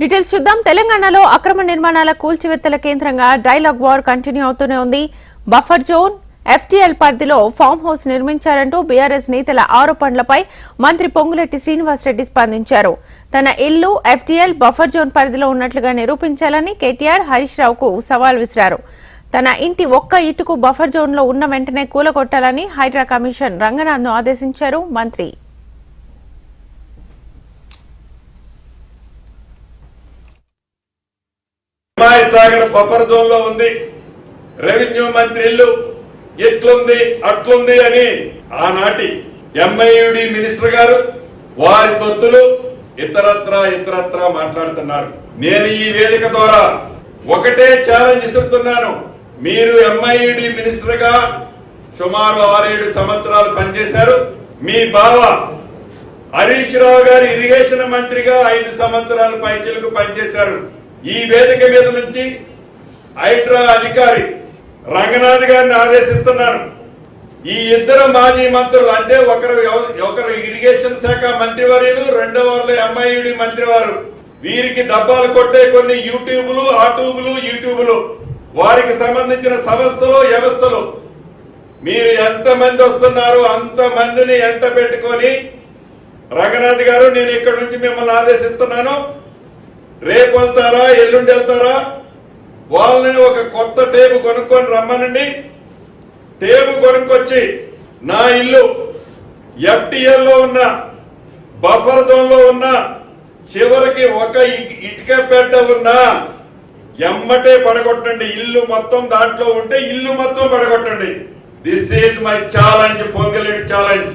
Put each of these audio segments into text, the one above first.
Details చూద్దాం. తెలంగాణలో అక్రమ నిర్మాణాల కూల్చివేత్తల కేంద్రంగా డైలాగ్ వార్ కంటిన్యూ అవుతూనే ఉంది. బఫర్ జోన్ ఎఫ్టీఎల్ పరిధిలో ఫామ్ హౌస్ నిర్మించారంటూ బీఆర్ఎస్ నేతల ఆరోపణలపై మంత్రి పొంగులెట్టి శ్రీనివాసరెడ్డి స్పందించారు. తన ఇల్లు ఎఫ్టీఎల్ బఫర్ జోన్ పరిధిలో ఉన్నట్లుగా నిరూపించాలని కేటీఆర్ హరీష్ రావుకు సవాల్ విసిరారు. తన ఇంటి ఒక్క ఇటుకు బఫర్ జోన్లో ఉన్న వెంటనే కూలగొట్టాలని హైడ్రా కమిషన్ రంగనాథ్ను ఆదేశించారు మంత్రి. హిమాయ సాగర్ బఫర్ జోన్లో ఉంది. రెవెన్యూ మంత్రి ఇల్లు ఎట్లుంది అట్లుంది అని ఆనాటి ఎంఐయుడి మినిస్టర్ గారు వారి తొత్తులు ఇతరత్ర ఇతరత్ర మాట్లాడుతున్నారు. నేను ఈ వేదిక ద్వారా ఒకటే ఛాలెంజ్ ఇస్తున్నాను మీరు ఎంఐయుడి మినిస్టర్గా సుమారు ఆరేడు సంవత్సరాలు పనిచేశారు. మీ బావ హరీష్ రావు గారు ఇరిగేషన్ మంత్రిగా ఐదు సంవత్సరాలు పైచలకు పనిచేశారు. ఈ వేదిక మీద నుంచి హైడ్రా అధికారి రంగనాథ్ గారిని ఆదేశిస్తున్నాను. ఈ ఇద్దరు మాజీ మంత్రులు అంటే ఒకరు ఒకరు ఇరిగేషన్ శాఖ మంత్రివర్యులు రెండవ వాళ్ళు ఎంఐయుడి మంత్రివారు. వీరికి డబ్బాలు కొట్టే కొన్ని యూట్యూబ్లు ఆ ట్యూబులు యూట్యూబులు వారికి సంబంధించిన సంస్థలు వ్యవస్థలు. మీరు ఎంత మంది వస్తున్నారు అంత మందిని ఎంట పెట్టుకొని రంగనాథ్ గారు నేను ఇక్కడ నుంచి మిమ్మల్ని ఆదేశిస్తున్నాను. రేపు వెళ్తారా ఎల్లుండి వెళ్తారా? వాళ్ళని ఒక కొత్త టేపు కొనుక్కొని రమ్మనండి. టేపు కొనుక్కొచ్చి నా ఇల్లు ఎఫ్టిఎల్లో ఉన్న బఫర్ జోన్ ఉన్న చివరికి ఒక ఇటుక పెట్ట ఉన్నా ఎమ్మటే పడగొట్టండి. ఇల్లు మొత్తం దాంట్లో ఉంటే ఇల్లు మొత్తం పడగొట్టండి. This is my challenge Ponguleti challenge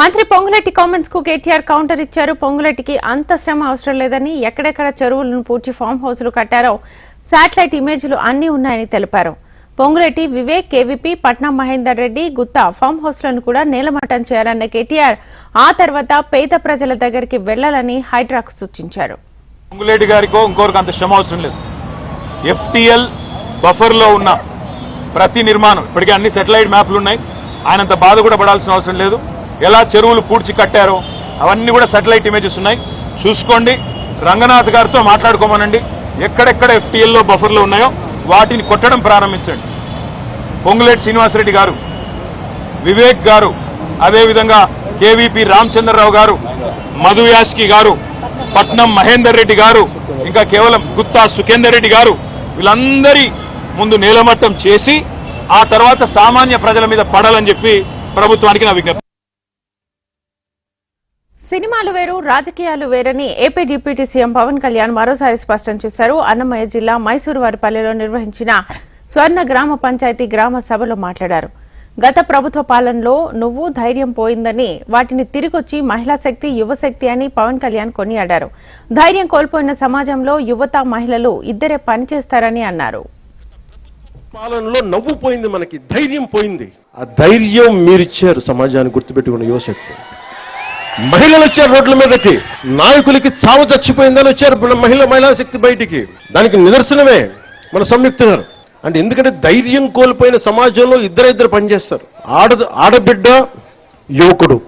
మంత్రి పొంగులెట్టి కామెంట్స్కు కేటీఆర్ కౌంటర్ ఇచ్చారు. పొంగులెట్టికి అంత శ్రమ అవసరం లేదని ఎక్కడెక్కడ చెరువులను పూడ్చి ఫామ్ హౌస్లు కట్టారో శాటిలైట్ ఇమేజ్లు అన్నీ ఉన్నాయని తెలిపారు. పొంగులెట్టి వివేక్ కేవీపీ పట్నం మహేందర్ రెడ్డి గుత్తా ఫామ్ హౌస్లను కూడా నేలమట్టం చేయాలన్న కేటీఆర్ ఆ తర్వాత పేద ప్రజల దగ్గరికి వెళ్ళాలని హైడ్రాక్ సూచించారు. పొంగులేటి గారికో ఇంకోరికి అంత శ్రమ అవసరం లేదు. ఎఫ్టిఎల్ బఫర్లో ఉన్న ప్రతి నిర్మాణం ఇప్పటికే అన్ని సెటిలైట్ మ్యాప్లు ఉన్నాయి. ఆయనంత బాధ కూడా పడాల్సిన అవసరం లేదు. ఎలా చెరువులు పూడ్చి కట్టారో అవన్నీ కూడా సెటిలైట్ ఇమేజెస్ ఉన్నాయి. చూసుకోండి. రంగనాథ్ గారితో మాట్లాడుకోమనండి. ఎక్కడెక్కడ ఎఫ్టీఎల్లో బఫర్లు ఉన్నాయో వాటిని కొట్టడం ప్రారంభించండి. పొంగులేటి శ్రీనివాసరెడ్డి గారు వివేక్ గారు అదేవిధంగా కేవీపీ రామచంద్రరావు గారు మధు యాస్కి గారు పట్నం మహేందర్ రెడ్డి గారు ఇంకా కేవలం గుత్తా సుఖేందర్ రెడ్డి గారు వీళ్ళందరి ముందు నేలమట్టం చేసి ఆ తర్వాత సామాన్య ప్రజల మీద పడాలని చెప్పి ప్రభుత్వానికి నా విజ్ఞప్తి. సినిమాలు వేరు రాజకీయాలు వేరని AP deputy CM Pawan Kalyan మరోసారి స్పష్టం చేశారు. అన్నమయ్య జిల్లా మైసూరు వారిపల్లెలో నిర్వహించిన స్వర్ణ గ్రామ పంచాయతీ గ్రామ సభలో మాట్లాడారు. గత ప్రభుత్వ పాలనలో నువ్వు ధైర్యం పోయిందని వాటిని తిరిగొచ్చి మహిళా శక్తి యువశక్తి అని పవన్ కళ్యాణ్ కొనియాడారు. ధైర్యం కోల్పోయిన సమాజంలో యువత మహిళలు ఇద్దరే పనిచేస్తారని అన్నారు. పాలనలో నవ్వు పోయింది మనకి ధైర్యం పోయింది. ఆ ధైర్యం మీరిచ్చారు సమాజాన్ని గుర్తుపెట్టుకున్న యువశక్తి మహిళలు వచ్చారు రోడ్ల మీదకి. నాయకులకి చావు చచ్చిపోయిందని వచ్చారు మన మహిళ మహిళా శక్తి బయటికి. దానికి నిదర్శనమే మన సంయుక్త గారు. అంటే ఎందుకంటే ధైర్యం కోల్పోయిన సమాజంలో ఇద్దరు ఇద్దరు పనిచేస్తారు. ఆడ ఆడబిడ్డ యువకుడు.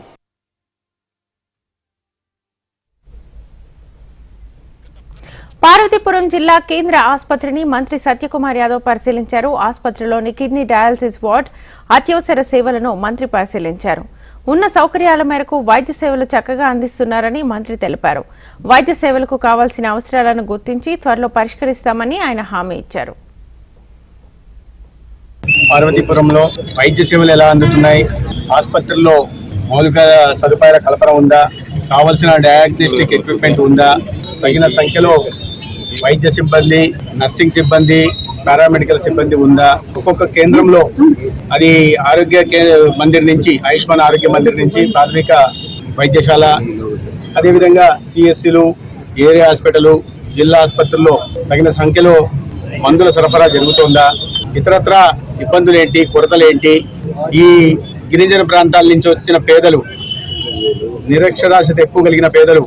పార్వతీపురం జిల్లా కేంద్ర ఆసుపత్రిని మంత్రి సత్యకుమార్ యాదవ్ పరిశీలించారు. ఆసుపత్రిలోని కిడ్నీ డయాలసిస్ వార్డ్ అత్యవసర సేవలను మంత్రి పరిశీలించారు. ఉన్న సౌకర్యాల మేరకు వైద్య సేవలు చక్కగా అందిస్తున్నారని మంత్రి తెలిపారు. వైద్య సేవలకు కావాల్సిన అవసరాలను గుర్తించి త్వరలో పరిష్కరిస్తామని ఆయన హామీ ఇచ్చారు. పార్వతీపురంలో వైద్య సేవలు ఎలా అందుతున్నాయి? ఆసుపత్రుల్లో మౌలిక సదుపాయాల కల్పన ఉందా? కావలసిన డయాగ్నోస్టిక్ ఎక్విప్మెంట్ ఉందా? తగిన సంఖ్యలో వైద్య సిబ్బంది నర్సింగ్ సిబ్బంది పారామెడికల్ సిబ్బంది ఉందా? ఒక్కొక్క కేంద్రంలో అది ఆరోగ్య మందిర్ నుంచి ఆయుష్మాన్ ఆరోగ్య మందిర్ నుంచి ప్రాథమిక వైద్యశాల అదేవిధంగా సిఎస్సీలు ఏరియా హాస్పిటల్ జిల్లా ఆసుపత్రుల్లో తగిన సంఖ్యలో మందుల సరఫరా జరుగుతోందా? ఇతరత్ర ఇబ్బందులేంటి కొరతలేంటి? ఈ గిరిజన ప్రాంతాల నుంచి వచ్చిన పేదలు నిరక్షరాస్యత ఎక్కువ కలిగిన పేదలు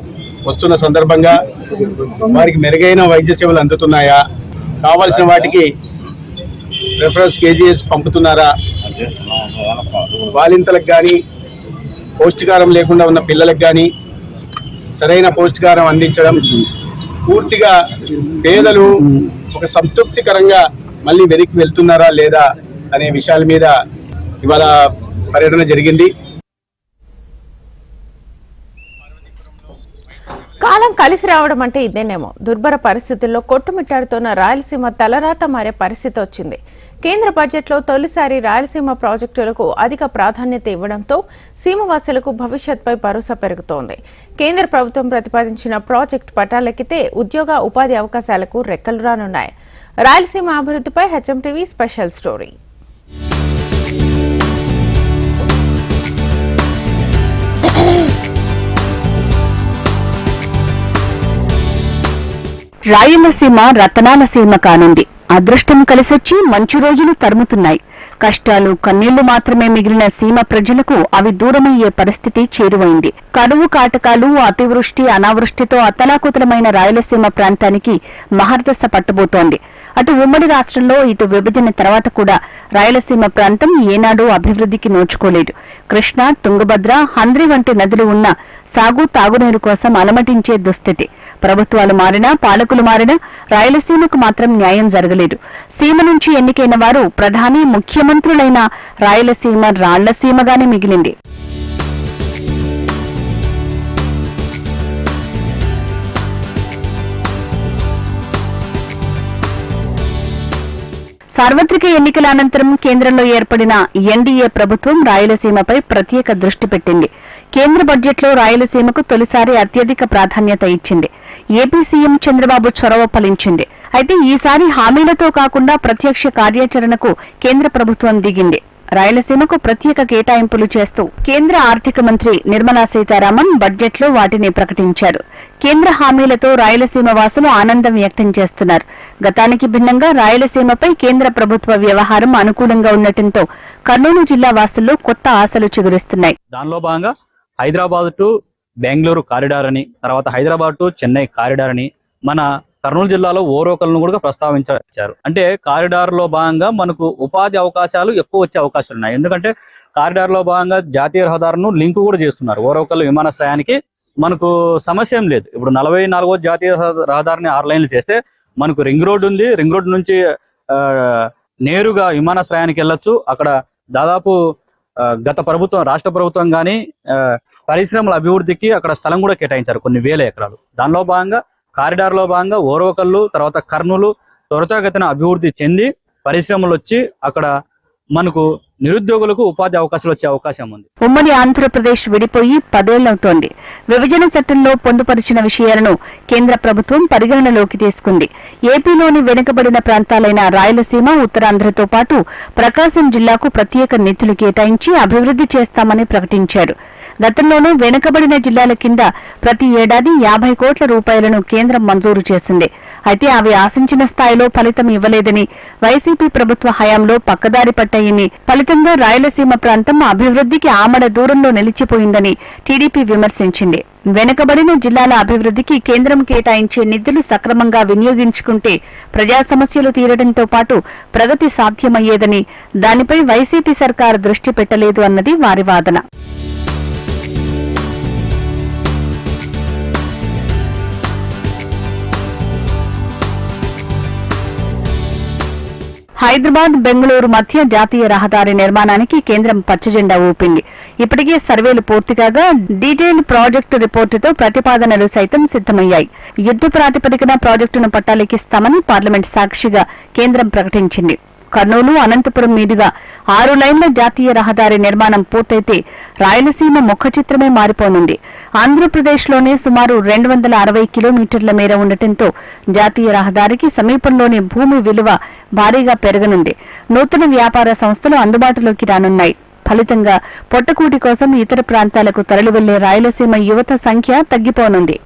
వస్తున్న సందర్భంగా వారికి మెరుగైన వైద్య సేవలు అందుతున్నాయా? కావాల్సిన వాటికి రెఫరెన్స్ కేజీహెచ్ పంపుతున్నారా? బాలింతలకు కానీ పౌష్టికారం లేకుండా ఉన్న పిల్లలకు కానీ సరైన పౌష్టికారం అందించడం పూర్తిగా పేదలు ఒక సంతృప్తికరంగా మళ్ళీ వెనక్కి వెళ్తున్నారా లేదా అనే విషయాల మీద ఇవాళ పర్యటన జరిగింది. కాలం కలిసి రావడం అంటే ఇదేనేమో. దుర్భర పరిస్థితుల్లో కొట్టుమిట్టాడుతున్న రాయలసీమ తలరాత మారే పరిస్థితి వచ్చింది. కేంద్ర బడ్జెట్లో తొలిసారి రాయలసీమ ప్రాజెక్టులకు అధిక ప్రాధాన్యత ఇవ్వడంతో సీమవాసులకు భవిష్యత్పై భరోసా పెరుగుతోంది. కేంద్ర ప్రభుత్వం ప్రతిపాదించిన ప్రాజెక్టు పటాలెక్కితే ఉద్యోగ ఉపాధి అవకాశాలకు రెక్కలు రానున్నాయి. రాయలసీమ అభివృద్ధిపై హెచ్ఎంటీవీ స్పెషల్ స్టోరీ. రాయలసీమ రతనాల సీమ కానుంది. అదృష్టం కలిసొచ్చి మంచి రోజులు తరుముతున్నాయి. కష్టాలు కన్నీళ్ళు మాత్రమే మిగిలిన సీమ ప్రజలకు అవి దూరమయ్యే పరిస్థితి చేరువైంది. కరువు కాటకాలు అతివృష్టి అనావృష్టితో అతలాకుతలమైన రాయలసీమ ప్రాంతానికి మహర్దశ పట్టబోతోంది. అటు ఉమ్మడి రాష్ట్రంలో ఇటు విభజన తర్వాత కూడా రాయలసీమ ప్రాంతం ఏనాడూ అభివృద్ధికి నోచుకోలేదు. కృష్ణా తుంగభద్ర హంద్రి వంటి నదులు ఉన్న సాగు తాగునీరు కోసం అలమటించే దుస్థితి. ప్రభుత్వాలు మారినా పాలకులు మారినా రాయలసీమకు మాత్రం న్యాయం జరగలేదు. సీమ నుంచి ఎన్నికైన వారు ప్రధాని ముఖ్యమంత్రులైన రాయలసీమ రాళ్ళసీమగానే మిగిలింది. సార్వత్రిక ఎన్నికల అనంతరం కేంద్రంలో ఏర్పడిన ఎన్డీఏ ప్రభుత్వం రాయలసీమపై ప్రత్యేక దృష్టి పెట్టింది. కేంద్ర బడ్జెట్లో రాయలసీమకు తొలిసారి అత్యధిక ప్రాధాన్యత ఇచ్చింది. ఏపీ సీఎం చంద్రబాబు చొరవ ఫలించింది. అయితే ఈసారి హామీలతో కాకుండా ప్రత్యక్ష కార్యాచరణకు కేంద్ర ప్రభుత్వం దిగింది. రాయలసీమకు ప్రత్యేక కేటాయింపులు చేస్తూ కేంద్ర ఆర్థిక మంత్రి నిర్మలా సీతారామన్ బడ్జెట్లో వాటిని ప్రకటించారు. కేంద్ర హామీలతో రాయలసీమ వాసులు ఆనందం వ్యక్తం చేస్తున్నారు. గతానికి భిన్నంగా రాయలసీమపై కేంద్ర ప్రభుత్వ వ్యవహారం అనుకూలంగా ఉండటంతో కర్నూలు జిల్లా వాసుల్లో కొత్త ఆశలు చిగురిస్తున్నాయి. దానిలో భాగంగా హైదరాబాద్ టు బెంగళూరు కారిడార్ అని తర్వాత హైదరాబాద్ టు చెన్నై కారిడార్ అని మన కర్నూలు జిల్లాలో ఓరోకలను కూడా ప్రస్తావించారు. అంటే కారిడార్లో భాగంగా మనకు ఉపాధి అవకాశాలు ఎక్కువ వచ్చే అవకాశాలు ఉన్నాయి. ఎందుకంటే కారిడార్లో భాగంగా జాతీయ రహదారులను లింక్ కూడా చేస్తున్నారు. ఓరోకల్ విమానాశ్రయానికి మనకు సమస్య ఏం లేదు. ఇప్పుడు నలభై నాలుగో జాతీయ రహదారిని ఆరు లైన్లు చేస్తే మనకు రింగ్ రోడ్ ఉంది. రింగ్ రోడ్ నుంచి నేరుగా విమానాశ్రయానికి వెళ్ళొచ్చు. అక్కడ దాదాపు గత ప్రభుత్వం రాష్ట్ర ప్రభుత్వం కానీ పరిశ్రమల అభివృద్ధికి అక్కడ స్థలం కూడా కేటాయించారు కొన్ని వేల ఎకరాలు. దానిలో భాగంగా కారిడార్లో భాగంగా ఓరవకల్లు తర్వాత కర్నూలు త్వరితగతిన అభివృద్ధి చెంది పరిశ్రమలు వచ్చి అక్కడ మనకు నిరుద్యోగులకు ఉపాధి అవకాశాలు వచ్చే అవకాశం ఉంది. ఉమ్మడి ఆంధ్రప్రదేశ్ విడిపోయి పదేళ్ళవుతోంది. విభజన చట్టంలో పొందుపరిచిన విషయాలను కేంద్ర ప్రభుత్వం పరిగణనలోకి తీసుకుంది. ఏపీలోని వెనుకబడిన ప్రాంతాలైన రాయలసీమ ఉత్తరాంధ్రతో పాటు ప్రకాశం జిల్లాకు ప్రత్యేక నిధులు కేటాయించి అభివృద్ధి చేస్తామని ప్రకటించారు. గతంలోనూ వెనుకబడిన జిల్లాల కింద ప్రతి ఏడాది యాభై కోట్ల రూపాయలను కేంద్రం మంజూరు చేసింది. అయితే అవి ఆశించిన స్థాయిలో ఫలితం ఇవ్వలేదని వైసీపీ ప్రభుత్వ హయాంలో పక్కదారి పట్టాయని ఫలితంగా రాయలసీమ ప్రాంతం అభివృద్ధికి ఆమడ దూరంలో నిలిచిపోయిందని టీడీపీ విమర్శించింది. వెనుకబడిన జిల్లాల అభివృద్ధికి కేంద్రం కేటాయించే నిధులు సక్రమంగా వినియోగించుకుంటే ప్రజా సమస్యలు తీరడంతో పాటు ప్రగతి సాధ్యమయ్యేదని దానిపై వైసీపీ సర్కారు దృష్టి పెట్టలేదు అన్నది వారి వాదన. హైదరాబాద్ బెంగళూరు మధ్య జాతీయ రహదారి నిర్మాణానికి కేంద్రం పచ్చజెండా ఊపింది. ఇప్పటికే సర్వేలు పూర్తి కాగా డీటెయిల్ ప్రాజెక్టు రిపోర్టుతో ప్రతిపాదనలు సైతం సిద్ధమయ్యాయి. యుద్ధ ప్రాతిపదికన ప్రాజెక్టును పట్టాలెక్కిస్తామని పార్లమెంట్ సాక్షిగా కేంద్రం ప్రకటించింది. కర్నూలు అనంతపురం మీదుగా ఆరు లైన్ల జాతీయ రహదారి నిర్మాణం పూర్తయితే రాయలసీమ ముఖ చిత్రమే మారిపోనుంది. ఆంధ్రప్రదేశ్లోనే సుమారు రెండు వందల అరవై కిలోమీటర్ల మేర ఉండటంతో జాతీయ రహదారికి సమీపంలోని భూమి విలువ భారీగా పెరగనుంది. నూతన వ్యాపార సంస్థలు అందుబాటులోకి రానున్నాయి. ఫలితంగా పొట్టకూటి కోసం ఇతర ప్రాంతాలకు తరలివెళ్ళే రాయలసీమ యువత సంఖ్య తగ్గిపోనుంది.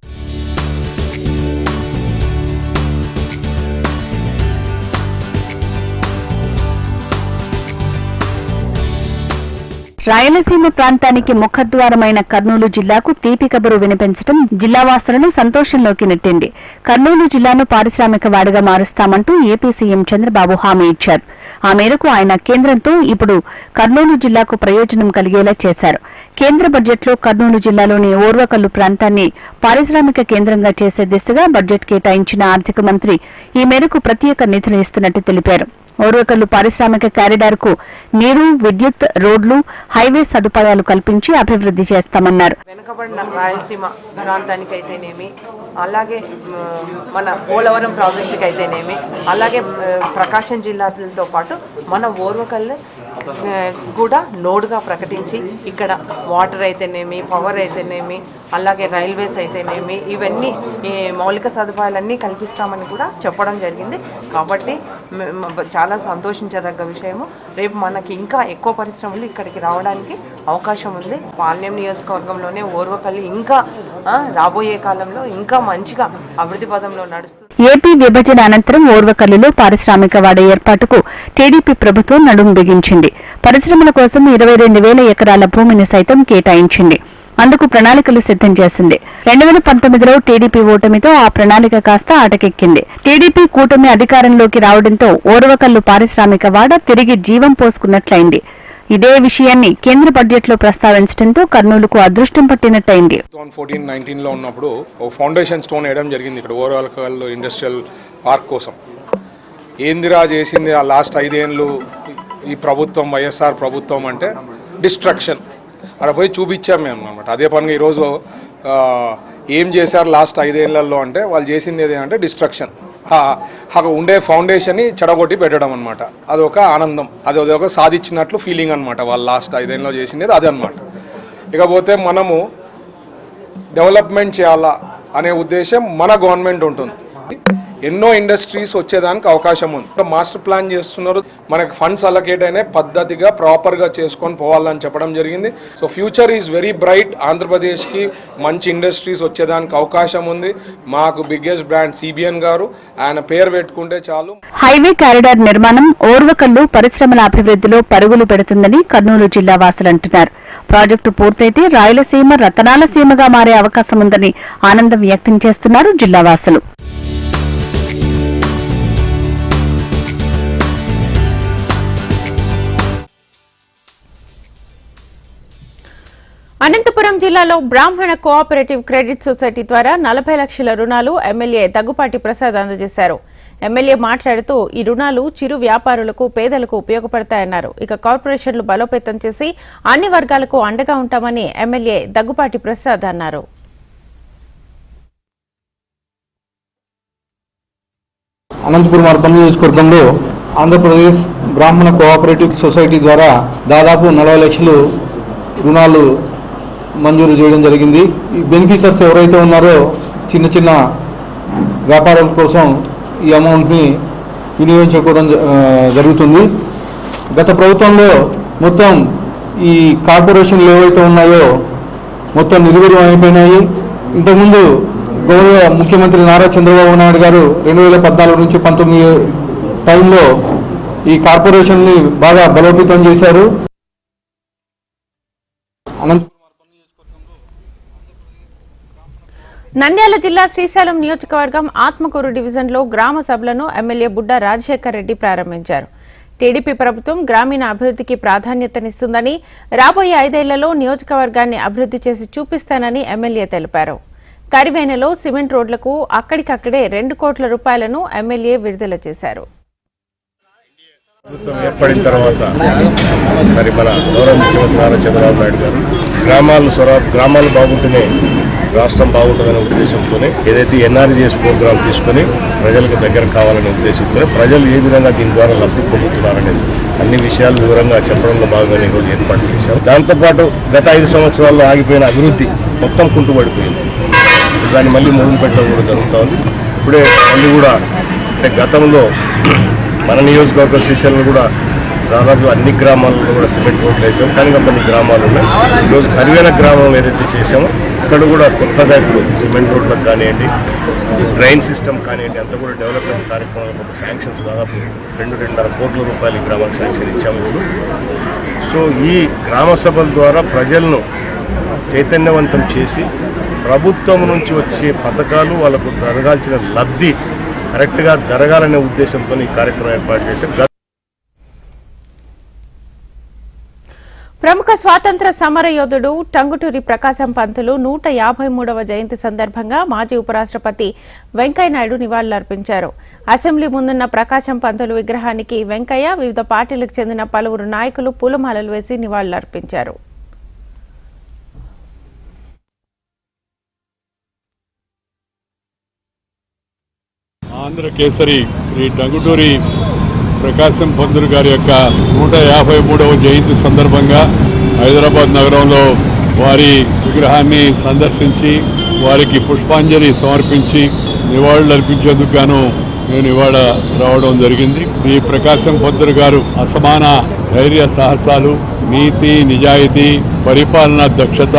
రాయలసీమ ప్రాంతానికి ముఖద్వారమైన కర్నూలు జిల్లాకు తీపి కబురు వినిపించడం జిల్లావాసులను సంతోషంలోకి నెట్టింది. కర్నూలు జిల్లాను పారిశ్రామిక వాడిగా మారుస్తామంటూ ఏపీ సీఎం చంద్రబాబు హామీ ఇచ్చారు. ఆ మేరకు ఆయన కేంద్రంతో ఇప్పుడు కర్నూలు జిల్లాకు ప్రయోజనం కలిగేలా చేశారు. కేంద్ర బడ్జెట్లో కర్నూలు జిల్లాలోని ఓర్వకల్లు ప్రాంతాన్ని పారిశ్రామిక కేంద్రంగా చేసే దిశగా బడ్జెట్ కేటాయించిన ఆర్థిక మంత్రి ఈ మేరకు ప్రత్యేక నిధులు ఇస్తున్నట్టు తెలిపారు. ఓర్వకల్లు పారిశ్రామిక కారిడార్కు నీరు విద్యుత్ రోడ్లు హైవే సదుపాయాలు కల్పించి అభివృద్ధి చేస్తామన్నారు. వెనుకబడిన రాయలసీమ ప్రాంతానికి అయితేనేమి అలాగే మన పోలవరం ప్రాజెక్టుకి అయితేనేమి అలాగే ప్రకాశం జిల్లాలతో పాటు మన ఓర్వకల్లు కూడా నోడ్గా ప్రకటించి ఇక్కడ వాటర్ అయితేనేమి పవర్ అయితేనేమి అలాగే రైల్వేస్ అయితేనేమి ఇవన్నీ మౌలిక సదుపాయాలన్నీ కల్పిస్తామని కూడా చెప్పడం జరిగింది. కాబట్టి చాలా చాలా సంతోషించదగ్గ విషయము. రేపు మనకి ఇంకా ఎక్కువ పరిశ్రమలు ఇక్కడికి రావడానికి అవకాశం ఉంది. పాల్యం నియోజకవర్గంలోనే ఓర్వకల్లి ఇంకా రాబోయే కాలంలో ఇంకా మంచిగా అభివృద్ధి పదంలో నడుస్తుంది. ఏపీ విభజన అనంతరం ఓర్వకల్లులో పారిశ్రామిక వాడ ఏర్పాటుకు టీడీపీ ప్రభుత్వం నడుం బిగించింది. పరిశ్రమల కోసం ఇరవై రెండు వేల ఎకరాల భూమిని సైతం కేటాయించింది. అందుకు ప్రణాళికలు సిద్ధం చేసింది. రెండు వేల పంతొమ్మిదిలో టీడీపీ ఓటమితో ఆ ప్రణాళిక కాస్త ఆటకెక్కింది. టీడీపీ కూటమి అధికారంలోకి రావడంతో ఓర్వకల్లు పారిశ్రామిక వాడ తిరిగి జీవం పోసుకున్నట్లయింది. ఇదే విషయాన్ని కేంద్ర బడ్జెట్లో ప్రస్తావించడంతో కర్నూలుకు అదృష్టం పట్టినట్టయింది. టూ ఫోర్టీన్ నైన్టీన్లో ఉన్నప్పుడు ఫౌండేషన్ స్టోన్ వేయడం జరిగింది ఇక్కడ ఓవరాల్ ఇండస్ట్రియల్ పార్క్ కోసం. ఏందిరా చేసింది ఆ లాస్ట్ ఐదేళ్ళు ఈ ప్రభుత్వం వైఎస్ఆర్ ప్రభుత్వం అంటే డిస్ట్రక్షన్. అక్కడ పోయి చూపించాం మేము అనమాట అదే పనిగా ఈరోజు ఏం చేశారు లాస్ట్ ఐదేళ్ళలో అంటే వాళ్ళు చేసింది ఏదంటే అంటే డిస్ట్రక్షన్. అక్కడ ఉండే ఫౌండేషన్ని చెడగొట్టి పెట్టడం అనమాట అదొక ఆనందం. అది అదొక సాధించినట్లు ఫీలింగ్ అనమాట వాళ్ళు లాస్ట్ ఐదేళ్ళలో చేసింది అదే అనమాట ఇకపోతే మనము డెవలప్మెంట్ చేయాలా అనే ఉద్దేశం మన గవర్నమెంట్ ఉంటుంది. ఎన్నో ఇండస్ట్రీస్ వచ్చేదానికి అవకాశం ఉంది. మాస్టర్ ప్లాన్ చేస్తున్నారు. మనకి ఫండ్స్ అలకేట్ అయినాయి. పద్ధతిగా ప్రాపర్గా చేసుకొని పోవాలని చెప్పడం జరిగింది. So future is very bright. ఆంధ్రప్రదేశ్కి మంచి ఇండస్ట్రీస్ వచ్చేదానికి అవకాశం ఉంది. మాకు బిగ్గెస్ట్ బ్రాండ్ సిబిఎన్ గారు. ఆయన పేరు పెట్టుకుంటే చాలు. హైవే కారిడార్ నిర్మాణం ఓర్వకల్లు పరిశ్రమల అభివృద్ధిలో పరుగులు పెడుతుందని కర్నూలు జిల్లా వాసులు అంటున్నారు. ప్రాజెక్టు పూర్తయితే రాయలసీమ రతనాల సీమగా మారే అవకాశం ఉందని ఆనందం వ్యక్తం చేస్తున్నారు జిల్లావాసులు అనంతపురం జిల్లాలో బ్రాహ్మణ కోఆపరేటివ్ క్రెడిట్ సొసైటీ ద్వారా నలభై లక్షల రుణాలు ఎమ్మెల్యే తగ్గుపాటి ప్రసాద్ అందజేశారు. ఎమ్మెల్యే మాట్లాడుతూ ఈ రుణాలు చిరు వ్యాపారులకు పేదలకు ఉపయోగపడతాయన్నారు. ఇక కార్పొరేషన్లు బలోపేతం చేసి అన్ని వర్గాలకు అండగా ఉంటామని ఎమ్మెల్యే దగ్గుపాటి ప్రసాద్ అన్నారు. అనంతపురం అర్బన్ నియోజకవర్గంలో ఆంధ్రప్రదేశ్ బ్రాహ్మణ కోఆపరేటివ్ సొసైటీ ద్వారా దాదాపు నలభై లక్షలు రుణాలు మంజూరు చేయడం జరిగింది. ఈ బెనిఫిషర్స్ ఎవరైతే ఉన్నారో చిన్న చిన్న వ్యాపారాల కోసం ఈ అమౌంట్ని వినియోగించుకోవడం జ- జరుగుతుంది. గత ప్రభుత్వంలో మొత్తం ఈ కార్పొరేషన్లు ఏవైతే ఉన్నాయో మొత్తం నిర్వీర్యం అయిపోయినాయి. ఇంతకుముందు గౌరవ ముఖ్యమంత్రి నారా చంద్రబాబు నాయుడు గారు రెండు వేల పద్నాలుగు నుంచి పంతొమ్మిది టైంలో ఈ కార్పొరేషన్ని బాగా బలోపేతం చేశారు. అనంత నంద్యాల జిల్లా శ్రీశైలం నియోజకవర్గం ఆత్మకూరు డివిజన్లో గ్రామ సభలను ఎమ్మెల్యే బుడ్డా రాజశేఖర్ రెడ్డి ప్రారంభించారు. టీడీపీ ప్రభుత్వం గ్రామీణ అభివృద్ధికి ప్రాధాన్యతనిస్తుందని రాబోయే ఐదేళ్ళలో నియోజకవర్గాన్ని అభివృద్ధి చేసి చూపిస్తానని ఎమ్మెల్యే తెలిపారు. కరివేనలో సిమెంట్ రోడ్లకు అక్కడికక్కడే రెండు కోట్ల రూపాయలను ఎమ్మెల్యే విడుదల చేశారు. ప్రభుత్వం ఏర్పడిన తర్వాత మరి మన గౌరవ ముఖ్యమంత్రి నారా చంద్రబాబు నాయుడు గారు గ్రామాలు స్వర గ్రామాలు బాగుంటేనే రాష్ట్రం బాగుంటుందనే ఉద్దేశంతో ఏదైతే ఎన్ఆర్జీఎస్ ప్రోగ్రాం తీసుకొని ప్రజలకు దగ్గర కావాలనే ఉద్దేశంతో ప్రజలు ఏ విధంగా దీని ద్వారా లబ్ధి పొందుతున్నారనేది అన్ని విషయాలు వివరంగా చెప్పడంలో భాగంగా ఈరోజు ఏర్పాటు చేశాం. దాంతోపాటు గత ఐదు సంవత్సరాల్లో ఆగిపోయిన అభివృద్ధి మొత్తం కుంటుపడిపోయింది దాన్ని మళ్ళీ మొదలు పెట్టడం కూడా జరుగుతూ ఉంది ఇప్పుడే మళ్ళీ కూడా అంటే గతంలో మన నియోజకవర్గ శ్రీశైలం కూడా దాదాపు అన్ని గ్రామాల్లో కూడా సిమెంట్ రోడ్లు వేసాం. కానీ కొన్ని గ్రామాలు ఉన్నాయి. ఈరోజు కరివేన గ్రామం ఏదైతే చేసామో అక్కడ కూడా కొత్తగా ఇప్పుడు సిమెంట్ రోడ్లకు కానివ్వండి డ్రైన్ సిస్టమ్ కానివ్వండి అంతా కూడా డెవలప్మెంట్ కార్యక్రమాలు కొంత శాంక్షన్స్ దాదాపు రెండు రెండున్నర కోట్ల రూపాయలు ఈ గ్రామానికి శాంక్షన్ ఇచ్చాము. ఇప్పుడు సో ఈ గ్రామ సభల ద్వారా ప్రజలను చైతన్యవంతం చేసి ప్రభుత్వం నుంచి వచ్చే పథకాలు వాళ్ళకు జరగాల్సిన లబ్ధి కరెక్ట్గా జరగాలనే ఉద్దేశంతో ఈ కార్యక్రమం ఏర్పాటు చేశాం ప్రముఖ స్వాతంత్ర సమర యోధుడు టంగుటూరి ప్రకాశం పంతులు నూట యాభై మూడవ జయంతి సందర్భంగా మాజీ ఉపరాష్ట్రపతి వెంకయ్యనాయుడు నివాళులర్పించారు. అసెంబ్లీ ముందున్న ప్రకాశం పంతులు విగ్రహానికి వెంకయ్య వివిధ పార్టీలకు చెందిన పలువురు నాయకులు పూలమాలలు వేసి నివాళులర్పించారు. ఆంధ్ర కేసరి శ్రీ టంగుటూరి ప్రకాశం పంతులు గారి యొక్క నూట యాభై మూడవ జయంతి సందర్భంగా హైదరాబాద్ నగరంలో వారి విగ్రహాన్ని సందర్శించి వారికి పుష్పాంజలి సమర్పించి నివాళులు అర్పించేందుకు గాను నేను ఇవాళ రావడం జరిగింది. శ్రీ ప్రకాశం పంతులు గారు అసమాన ధైర్య సాహసాలు నీతి నిజాయితీ పరిపాలనా దక్షత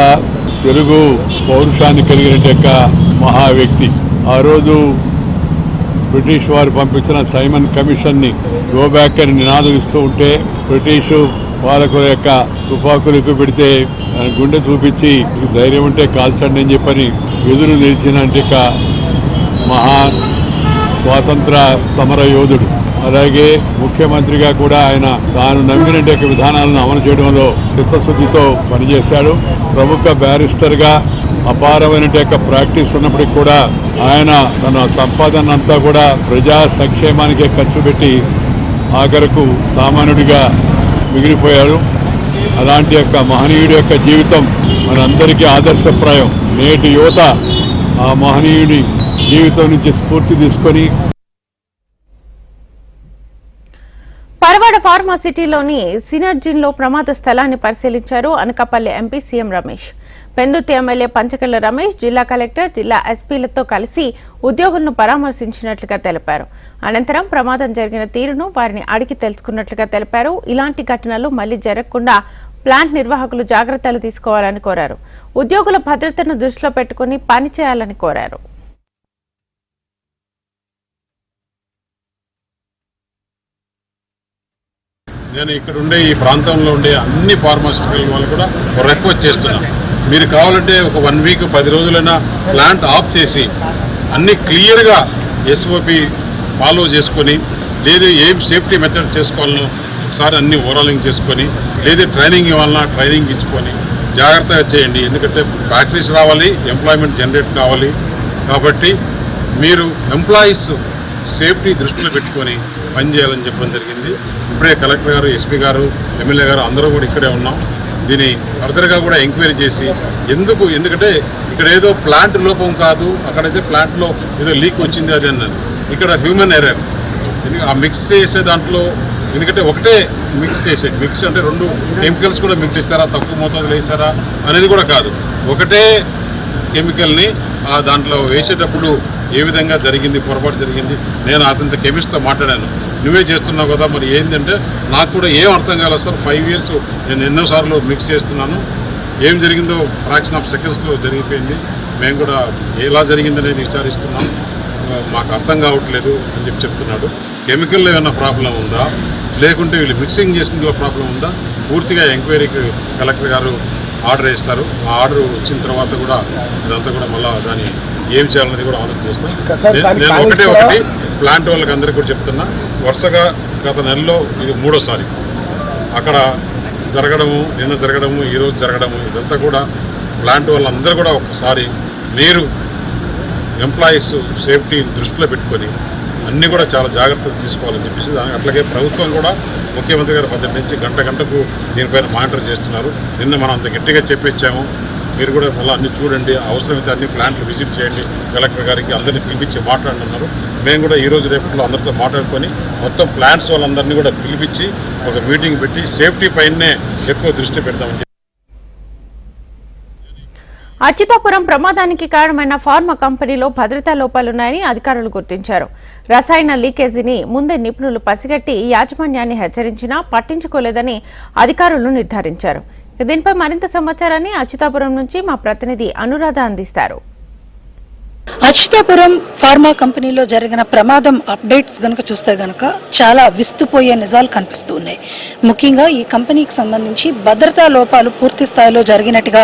తెలుగు పౌరుషాన్ని కలిగిన యొక్క మహా వ్యక్తి. ఆ రోజు బ్రిటిష్ వారు పంపించిన సైమన్ కమిషన్ని గో బ్యాక్ అని నినాదం ఇస్తూ ఉంటే బ్రిటిషు పాలకుల యొక్క తుపాకులు ఎక్కువ పెడితే ఆయన గుండె చూపించి ధైర్యం ఉంటే కాల్చండి అని చెప్పని ఎదురు నిలిచిన మహా స్వాతంత్ర సమర యోధుడు. అలాగే ముఖ్యమంత్రిగా కూడా ఆయన తాను నమ్మిన యొక్క విధానాలను అమలు చేయడంలో చిత్తశుద్ధితో పనిచేశాడు. ప్రముఖ బ్యారిస్టర్గా అపారమైన యొక్క ప్రాక్టీస్ ఉన్నప్పటికీ కూడా ఆయన తన సంపాదన అంతా కూడా ప్రజా సంక్షేమానికే ఖర్చు పెట్టి ఆఖరకు సామాన్యుడిగా మిగిలిపోయాడు. అలాంటి యొక్క మహనీయుడి యొక్క జీవితం మనందరికీ ఆదర్శప్రాయం. నేటి యువత ఆ మహనీయుడి జీవితం నుంచి స్ఫూర్తి తీసుకొని పరవాడ ఫార్మా సిటీలోని సినర్జిన్లో ప్రమాద స్థలాన్ని పరిశీలించారు Anakapalli MP CM Ramesh. Pendurthi MLA Panchakarla Ramesh జిల్లా కలెక్టర్ జిల్లా ఎస్పీలతో కలిసి ఉద్యోగులను పరామర్శించినట్లుగా తెలిపారు. అనంతరం ప్రమాదం జరిగిన తీరును వారిని అడిగి తెలుసుకున్నట్లుగా తెలిపారు. ఇలాంటి ఘటనలు మళ్ళీ జరగకుండా ప్లాంట్ నిర్వాహకులు జాగ్రత్తలు తీసుకోవాలని కోరారు. ఉద్యోగుల భద్రతను దృష్టిలో పెట్టుకుని పనిచేయాలని కోరారు. నేను ఇక్కడ ఉండే ఈ ప్రాంతంలో ఉండే అన్ని ఫార్మాసిటికల్ వాళ్ళు కూడా రిక్వెస్ట్ చేస్తున్నాను మీరు కావాలంటే ఒక వన్ వీక్ పది రోజులైనా ప్లాంట్ ఆఫ్ చేసి అన్ని క్లియర్గా ఎస్ఓపి ఫాలో చేసుకొని లేదు ఏం సేఫ్టీ మెథడ్ చేసుకోవాలనో ఒకసారి అన్ని ఓవరాలింగ్ చేసుకొని లేదు ట్రైనింగ్ ఇవ్వాలన్నా ట్రైనింగ్ ఇచ్చుకొని జాగ్రత్తగా చేయండి. ఎందుకంటే ఫ్యాక్టరీస్ రావాలి ఎంప్లాయ్మెంట్ జనరేట్ కావాలి. కాబట్టి మీరు ఎంప్లాయీస్ సేఫ్టీ దృష్టిలో పెట్టుకొని పనిచేయాలని చెప్పడం జరిగింది. ఇప్పుడే కలెక్టర్ గారు ఎస్పీ గారు ఎమ్మెల్యే గారు అందరూ కూడా ఇక్కడే ఉన్నాం. దీన్ని ఫర్దర్గా కూడా ఎంక్వైరీ చేసి ఎందుకు ఎందుకంటే ఇక్కడ ఏదో ప్లాంట్ లోపం కాదు అక్కడైతే ప్లాంట్లో ఏదో లీక్ వచ్చింది అది అన్నది ఇక్కడ హ్యూమన్ ఎర్రర్. ఆ మిక్స్ చేసే దాంట్లో ఎందుకంటే ఒకటే మిక్స్ చేసే మిక్స్ అంటే రెండు కెమికల్స్ కూడా మిక్స్ చేస్తారా తక్కువ మోతాదులో వేసారా అనేది కూడా కాదు. ఒకటే కెమికల్ని ఆ దాంట్లో వేసేటప్పుడు ఏ విధంగా జరిగింది పొరపాటు జరిగింది నేను అతనితో కెమిస్ట్తో మాట్లాడాను. నువ్వే చేస్తున్నావు కదా మరి ఏంటంటే నాకు కూడా ఏం అర్థం కాలేదు సార్. ఫైవ్ ఇయర్స్ నేను ఎన్నోసార్లు మిక్స్ చేస్తున్నాను. ఏం జరిగిందో ఫ్రాక్షన్ ఆఫ్ సెకండ్స్లో జరిగిపోయింది. మేము కూడా ఎలా జరిగిందనేది విచారిస్తున్నాం మాకు అర్థం కావట్లేదు అని చెప్పి చెప్తున్నాడు. కెమికల్లో ఏమైనా ప్రాబ్లం ఉందా? లేకుంటే వీళ్ళు మిక్సింగ్ చేసిన ప్రాబ్లం ఉందా? పూర్తిగా ఎంక్వైరీకి కలెక్టర్ గారు ఆర్డర్ వేస్తారు. ఆ ఆర్డర్ వచ్చిన తర్వాత కూడా ఇదంతా కూడా మళ్ళీ దాని ఏం చేయాలనేది కూడా ఆలోచిస్తాం నేను- నేను ఒకటే ఒకటి ప్లాంట్ వాళ్ళకి అందరికీ కూడా చెప్తున్నా. వరుసగా గత నెలలో ఇది మూడోసారి. అక్కడ జరగడము నిన్న జరగడము ఈరోజు జరగడము ఇదంతా కూడా ప్లాంట్ వాళ్ళందరూ కూడా ఒకసారి మీరు ఎంప్లాయీస్ సేఫ్టీని దృష్టిలో పెట్టుకొని అన్నీ కూడా చాలా జాగ్రత్తలు తీసుకోవాలని చెప్పేసి దాని అట్లాగే ప్రభుత్వం కూడా ముఖ్యమంత్రి గారు పద్ధతి నుంచి గంట గంటకు దీనిపైన మానిటర్ చేస్తున్నారు. నిన్న మనం అంత గట్టిగా చెప్పిచ్చాము మీరు కూడా మళ్ళీ అన్ని చూడండి అవసరమైతే అన్ని ప్లాంట్లు విజిట్ చేయండి కలెక్టర్ గారికి అందరినీ పిలిపించి మాట్లాడనున్నారు మేము కూడా ఈ రోజు రేపట్లో అందరితో మాట్లాడుకొని మొత్తం ప్లాంట్స్ వాళ్ళందరినీ కూడా పిలిపించి ఒక మీటింగ్ పెట్టి సేఫ్టీ పైనే ఎక్కువ దృష్టి పెడతామని అచ్యుతాపురం ప్రమాదానికి కారణమైన ఫార్మా కంపెనీలో భద్రతా లోపాలున్నాయని అధికారులు గుర్తించారు. రసాయన లీకేజీని ముందే నిపుణులు పసిగట్టి యాజమాన్యాన్ని హెచ్చరించినా పట్టించుకోలేదని అధికారులు నిర్ధారించారు. దీనిపై మరింత సమాచారాన్ని అచ్యుతాపురం నుంచి మా ప్రతినిధి అనురాధ అందిస్తారు. అచ్యుతాపురం ఫార్మా కంపెనీలో జరిగిన ప్రమాదం అప్డేట్స్ గనుక చూస్తే గనుక చాలా విస్తుపోయే నిజాలు కనిపిస్తూ ఉన్నాయి. ముఖ్యంగా ఈ కంపెనీకి సంబంధించి భద్రతా లోపాలు పూర్తి స్థాయిలో జరిగినట్టుగా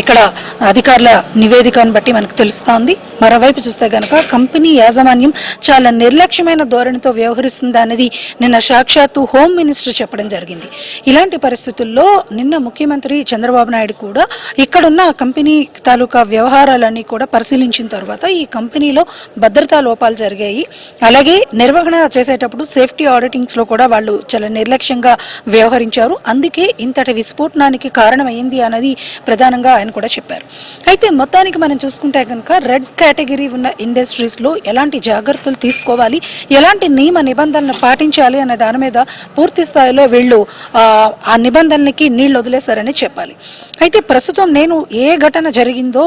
ఇక్కడ అధికారుల నివేదికను బట్టి మనకు తెలుస్తోంది. మరోవైపు చూస్తే గనుక కంపెనీ యాజమాన్యం చాలా నిర్లక్ష్యమైన ధోరణితో వ్యవహరిస్తుంది అనేది నిన్న సాక్షాత్తు హోమ్ మినిస్టర్ చెప్పడం జరిగింది. ఇలాంటి పరిస్థితుల్లో నిన్న ముఖ్యమంత్రి చంద్రబాబు నాయుడు కూడా ఇక్కడున్న కంపెనీ తాలూకా వ్యవహారాలన్నీ కూడా పరిశీలించిన తర్వాత ఈ కంపెనీలో భద్రతా లోపాలు జరిగాయి. అలాగే నిర్వహణ చేసేటప్పుడు సేఫ్టీ ఆడిటింగ్స్లో కూడా వాళ్ళు చాలా నిర్లక్ష్యంగా వ్యవహరించారు. అందుకే ఇంతటి విస్ఫోటనానికి కారణమైంది అన్నది ప్రధానంగా ఆయన కూడా చెప్పారు. అయితే మొత్తానికి మనం చూసుకుంటే కనుక రెడ్ కేటగిరీ ఉన్న ఇండస్ట్రీస్లో ఎలాంటి జాగ్రత్తలు తీసుకోవాలి ఎలాంటి నియమ నిబంధనలు పాటించాలి అనే దాని మీద పూర్తి స్థాయిలో వీళ్ళు ఆ, నిబంధనలకి నీళ్ళు వదిలేశారని చెప్పాలి. అయితే ప్రస్తుతం నేను ఏ ఘటన జరిగిందో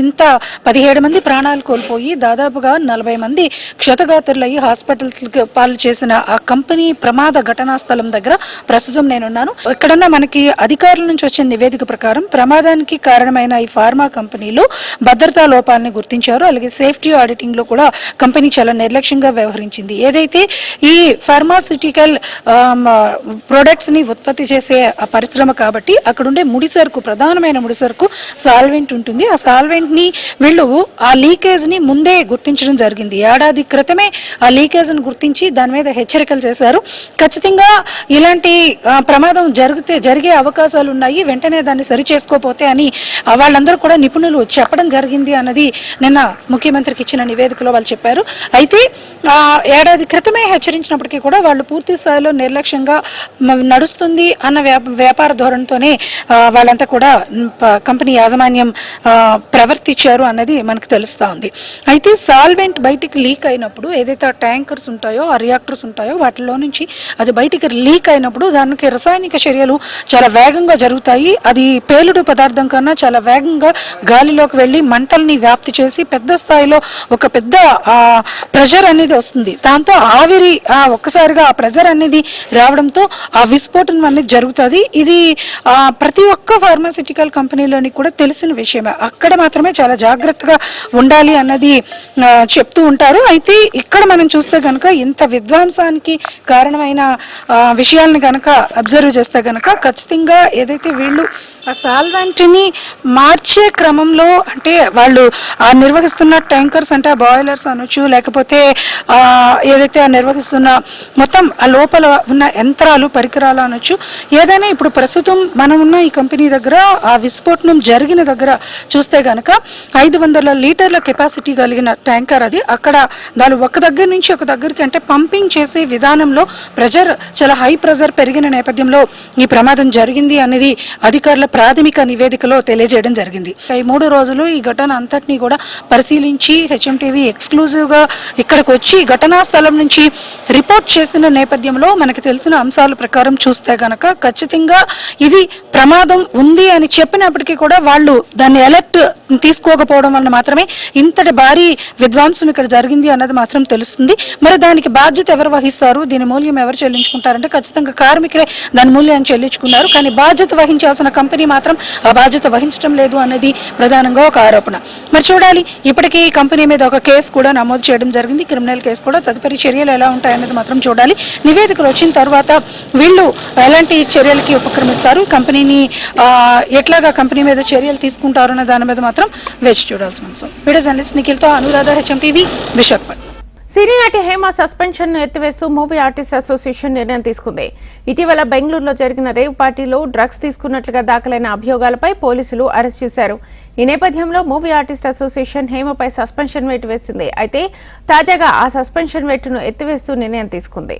ఇంత పదిహేడు మంది ప్రాణాలు కోల్పోయి దాదాపుగా నలభై మంది క్షతగాత్రులయ్యి హాస్పిటల్స్ పాలు చేసిన ఆ కంపెనీ ప్రమాద ఘటనా స్థలం దగ్గర ప్రస్తుతం నేనున్నాను. ఇక్కడన్నా మనకి అధికారుల నుంచి వచ్చిన నివేదిక ప్రకారం ప్రమాదానికి కారణమైన ఈ ఫార్మా కంపెనీలో భద్రతా లోపాలని గుర్తించారు. అలాగే సేఫ్టీ ఆడిటింగ్లో కూడా కంపెనీ చాలా నిర్లక్ష్యంగా వ్యవహరించింది. ఏదైతే ఈ ఫార్మాసిటికల్ ప్రొడక్ట్స్ని ఉత్పత్తి చేసే పరిశ్రమ కాబట్టి అక్కడుండే ముడిసరుకు ముడి సరుకు ప్రధానమైన ముడి సరుకు సాల్వెంట్ ఉంటుంది. ఆ సాల్వెంట్ని వీళ్ళు ఆ లీక్ లీకేజ్ని ముందే గుర్తించడం జరిగింది. ఏడాది క్రితమే ఆ లీకేజ్ని గుర్తించి దాని మీద హెచ్చరికలు చేశారు. ఖచ్చితంగా ఇలాంటి ప్రమాదం జరిగితే జరిగే అవకాశాలు ఉన్నాయి. వెంటనే దాన్ని సరి చేసుకోపోతే అని వాళ్ళందరూ కూడా నిపుణులు చెప్పడం జరిగింది అన్నది నిన్న ముఖ్యమంత్రికి ఇచ్చిన నివేదికలో వాళ్ళు చెప్పారు. అయితే ఏడాది క్రితమే హెచ్చరించినప్పటికీ కూడా వాళ్ళు పూర్తి స్థాయిలో నిర్లక్ష్యంగా నడుస్తుంది అన్న వ్యాపార ధోరణితోనే వాళ్ళంతా కూడా కంపెనీ యాజమాన్యం ప్రవర్తించారు అన్నది మనకు తెలుస్తా ఉంది. అయితే సాల్వెంట్ బయటికి లీక్ అయినప్పుడు ఏదైతే ట్యాంకర్స్ ఉంటాయో ఆ రియాక్టర్స్ ఉంటాయో వాటిలో నుంచి అది బయటికి లీక్ అయినప్పుడు దానికి రసాయనిక చర్యలు చాలా వేగంగా జరుగుతాయి. అది పేలుడు పదార్థం కన్నా చాలా వేగంగా గాలిలోకి వెళ్ళి మంటల్ని వ్యాప్తి చేసి పెద్ద స్థాయిలో ఒక పెద్ద ప్రెషర్ అనేది వస్తుంది. దాంతో ఆవిరి ఒక్కసారిగా ఆ ప్రెషర్ అనేది రావడంతో ఆ విస్ఫోటనం అనేది జరుగుతుంది. ఇది ప్రతి ఒక్క ఫార్మాసిటికల్ కంపెనీలోని కూడా తెలిసిన విషయమే. అక్కడ మాత్రమే చాలా జాగ్రత్తగా ఉండాలి. అన్నది చెప్తూ ఉంటారు. అయితే ఇక్కడ మనం చూస్తే కనుక ఇంత విధ్వంసానికి కారణమైన విషయాలను కనుక అబ్జర్వ్ చేస్తే కనుక ఖచ్చితంగా ఏదైతే వీళ్ళు ఆ సాల్వెంట్ని మార్చే క్రమంలో అంటే వాళ్ళు ఆ నిర్వహిస్తున్న ట్యాంకర్స్ అంటే బాయిలర్స్ అనొచ్చు లేకపోతే ఏదైతే ఆ నిర్వహిస్తున్న మొత్తం ఆ లోపల ఉన్న యంత్రాలు పరికరాలు అనొచ్చు ఏదైనా ఇప్పుడు ప్రస్తుతం మనం ఉన్న ఈ కంపెనీ దగ్గర ఆ విస్ఫోటనం జరిగిన దగ్గర చూస్తే గనక ఐదు వందల లీటర్ల కెపాసిటీ కలిగిన ట్యాంకర్ అది. అక్కడ దాని ఒక దగ్గర నుంచి ఒక దగ్గరికి అంటే పంపింగ్ చేసే విధానంలో ప్రెజర్ చాలా హై ప్రెజర్ పెరిగిన నేపథ్యంలో ఈ ప్రమాదం జరిగింది అనేది అధికారుల ప్రాథమిక నివేదికలో తెలియజేయడం జరిగింది. ఈ మూడు రోజులు ఈ ఘటన అంతటినీ కూడా పరిశీలించి హెచ్ఎంటీవీ ఎక్స్క్లూజివ్గా ఇక్కడికి వచ్చి ఘటనా స్థలం నుంచి రిపోర్ట్ చేసిన నేపథ్యంలో మనకు తెలిసిన అంశాల ప్రకారం చూస్తే గనక ఖచ్చితంగా ఇది ప్రమాదం ఉంది అని చెప్పినప్పటికీ కూడా వాళ్ళు దాన్ని అలర్ట్ తీసుకోకపోవడం వలన మాత్రమే ఇంతటి భారీ విద్వాంసం ఇక్కడ జరిగింది అన్నది మాత్రం తెలుస్తుంది. మరి దానికి బాధ్యత ఎవరు వహిస్తారు? దీని మూల్యం ఎవరు చెల్లించుకుంటారంటే ఖచ్చితంగా కార్మికులే దాని మూల్యాన్ని చెల్లించుకున్నారు. కానీ బాధ్యత వహించాల్సిన కంపెనీ మాత్రం ఆ బాధ్యత వహించడం లేదు అనేది ప్రధానంగా ఒక ఆరోపణ. మరి చూడాలి ఇప్పటికీ ఈ కంపెనీ మీద ఒక కేసు కూడా నమోదు చేయడం జరిగింది. క్రిమినల్ కేసు కూడా తదుపరి చర్యలు ఎలా ఉంటాయన్నది మాత్రం చూడాలి. నివేదికలు వచ్చిన తర్వాత వీళ్ళు ఎలాంటి చర్యలకి ఉపక్రమిస్తారు? కంపెనీని ఎట్లాగా కంపెనీ మీద చర్యలు తీసుకుంటారు అన్న దాని మీద మాత్రం వేచి చూడాల్సిన అంశం. వీడియో జర్నలిస్ట్ నిఖిల్తో అనురాధ హెచ్ఎం టీవీ విశాఖపట్నం. సినీ నటి హేమ సస్పెన్షన్ను ఎత్తివేస్తూ మూవీ ఆర్టిస్ట్ అసోసియేషన్ నిర్ణయం తీసుకుంది. ఇటీవల బెంగళూరులో జరిగిన రేవ్ పార్టీలో డ్రగ్స్ తీసుకున్నట్లుగా దాఖలైన అభియోగాలపై పోలీసులు అరెస్ట్ చేశారు. ఈ నేపథ్యంలో మూవీ ఆర్టిస్ట్ అసోసియేషన్ హేమపై సస్పెన్షన్ వేటు వేసింది. అయితే తాజాగా ఆ సస్పెన్షన్ వేటును ఎత్తివేస్తూ నిర్ణయం తీసుకుంది.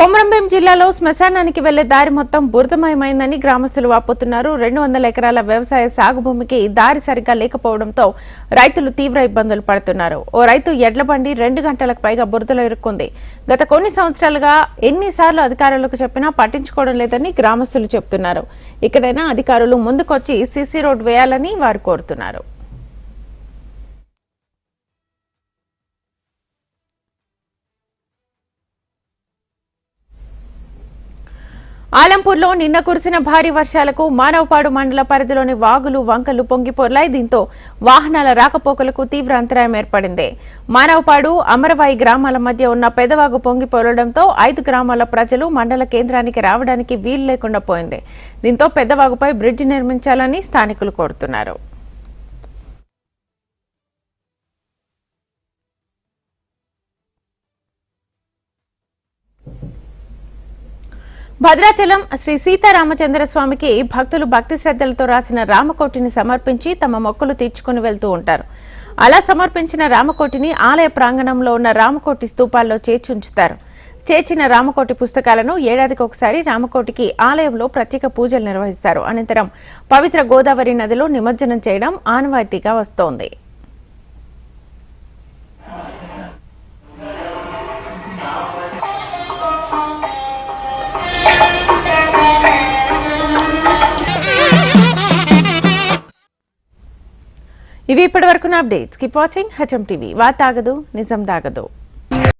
కొమరంభీం జిల్లాలో శ్మశానానికి వెళ్ళే దారి మొత్తం బురదమయమైందని గ్రామస్తులు వాపోతున్నారు. రెండు వందల ఎకరాల వ్యవసాయ సాగు భూమికి దారి సరిగ్గా లేకపోవడంతో రైతులు తీవ్ర ఇబ్బందులు పడుతున్నారు. ఓ రైతు ఎడ్లబండి రెండు గంటలకు పైగా బురదలో ఇరుక్కుంది. గత కొన్ని సంవత్సరాలుగా ఎన్నిసార్లు అధికారులకు చెప్పినా పట్టించుకోవడం లేదని గ్రామస్తులు చెబుతున్నారు ఇక్కడైనా అధికారులు ముందుకొచ్చి సీసీ రోడ్ వేయాలని వారు కోరుతున్నారు. ఆలంపూర్లో నిన్న కురిసిన భారీ వర్షాలకు మానవపాడు మండల పరిధిలోని వాగులు వంకలు పొంగిపోర్లాయి. దీంతో వాహనాల రాకపోకలకు తీవ్ర అంతరాయం ఏర్పడింది. మానవపాడు అమరవాయి గ్రామాల మధ్య ఉన్న పెదవాగు పొంగిపోరడంతో ఐదు గ్రామాల ప్రజలు మండల కేంద్రానికి రావడానికి వీలు లేకుండా పోయింది. దీంతో పెద్దవాగుపై బ్రిడ్జి నిర్మించాలని స్థానికులు కోరుతున్నారు. భద్రాచలం శ్రీ సీతారామచంద్ర స్వామికి భక్తులు భక్తి శ్రద్ధలతో రాసిన రామకోటిని సమర్పించి తమ మొక్కలు తీర్చుకుని వెళ్తూ ఉంటారు. అలా సమర్పించిన రామకోటిని ఆలయ ప్రాంగణంలో ఉన్న రామకోటి స్తూపాల్లో చేర్చుంచుతారు చేర్చిన రామకోటి పుస్తకాలను ఏడాదికి ఒకసారి రామకోటికి ఆలయంలో ప్రత్యేక పూజలు నిర్వహిస్తారు. అనంతరం పవిత్ర గోదావరి నదిలో నిమజ్జనం చేయడం ఆనవాయితీగా వస్తోంది. ఇవి ఇప్పటి వరకు updates. Keep watching HM TV వార్త ఆగదు నిజం దాగదు.